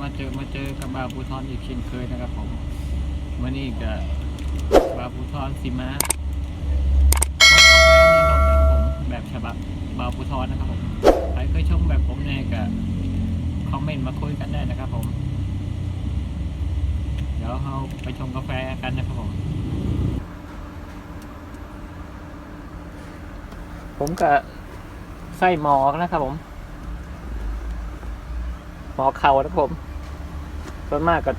มาเจอมาเจอกับบาวภูทรอีกเช่นเคยนะครับผมวันนี้กับบาวภูทรสีมาพบกาแฟในรถนะครับผมแบบฉบับบาวภูทรนะครับผมใครเคยชมแบบผมเนี่ยก็คอมเมนต์มาคุยกันได้นะครับผม เดี๋ยวเราไปชมกาแฟกันนะครับผม ผมก็ใส่หมอกนะครับผม หมอเข่านะครับผม ส่วนมากก็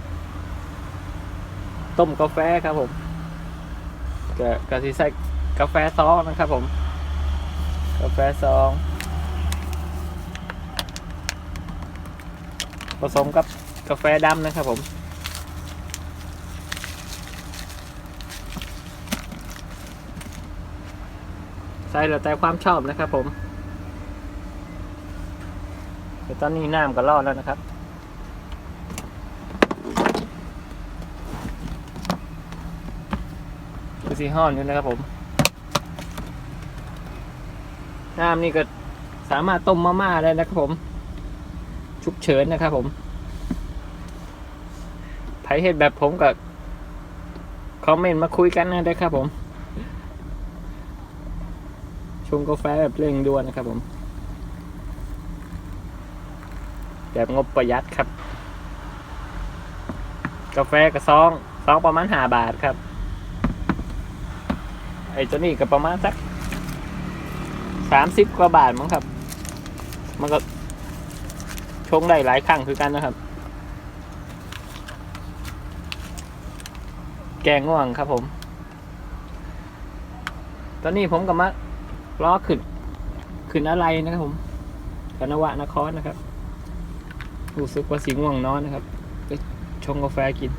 ต้มกาแฟครับผมก็ก็สิใส่กาแฟซองนะครับผม กาแฟซอง ผสมกับกาแฟดำนะครับผมใส่แล้วแต่ความชอบนะครับผม เดี๋ยวตอนนี้น้ำก็รอดแล้วนะครับคือสีห้อนอยู่นะครับผม น้ำนี่ก็สามารถต้มมาม่าได้นะครับผมฉุกเฉินนะครับผมไผเห็ดแบบผมกับคอมเมนต์มาคุยกันนะได้ครับผม ชงกาแฟแบบเร่งด่วนนะครับผม แบบงบประหยัดครับ กาแฟกับซองซองประมาณห้าบาทครับ ไอ้ตัวนี้ก็ประมาณสักสามสิบกว่าบาทมั้งครับ มันก็ชงได้หลายครั้งคือกันนะครับ แกงง่วงครับผม ตอนนี้ผมกับมะล้อขึ้นขึ้นอะไรนะครับผมกนวะนครนะครับ รู้สึกว่าสีง่วงนอนนะครับไปชงกาแฟกิน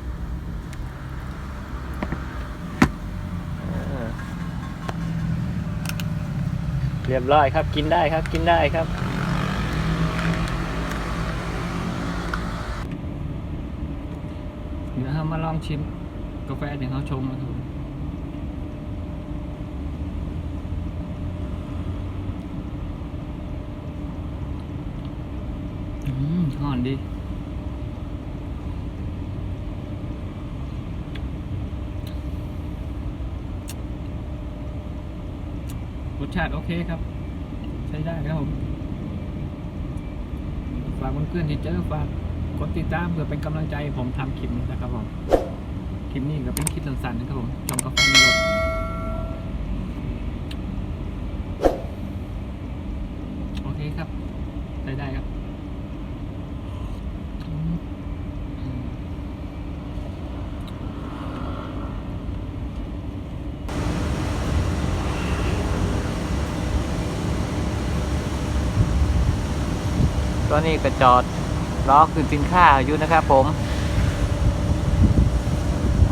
เรียบร้อยครับกินได้ครับกินได้ครับ เดี๋ยวเรามาลองชิมกาแฟที่เขาชงนะครับผมอืม หอนดีรสชาติโอเคครับ ใช้ได้ครับผมฝากเพื่อนๆที่เจอฝากกดติดตามเพื่อเป็นกำลังใจผมทำคลิปนี้นะครับผม คลิปนี้ก็เป็นคลิปสั้นๆนะครับผมชมกาแฟในรถโอเคครับ ได้ได้ครับอืมอืม ตอนนี้ก็จอดล้อคืนสินค้าอยู่นะครับผม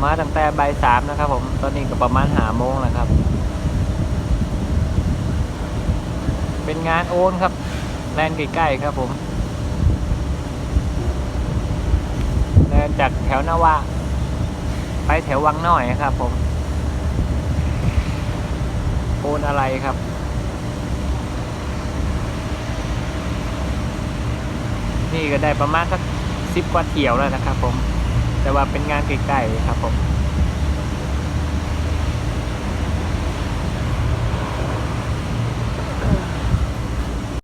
มาตั้งแต่บ่ายสามนะครับ ผม ตอนนี้ก็ประมาณหาโมงแล้วครับ เป็นงานโอนครับแลนใกล้ๆครับผมแลนจากแถวนาวาไปแถววังน้อยครับผมโอนอะไรครับ นี่ก็ได้ประมาณสักสิบกว่าเที่ยวแล้วนะครับผม แต่ว่าเป็นงานใกล้ๆครับผม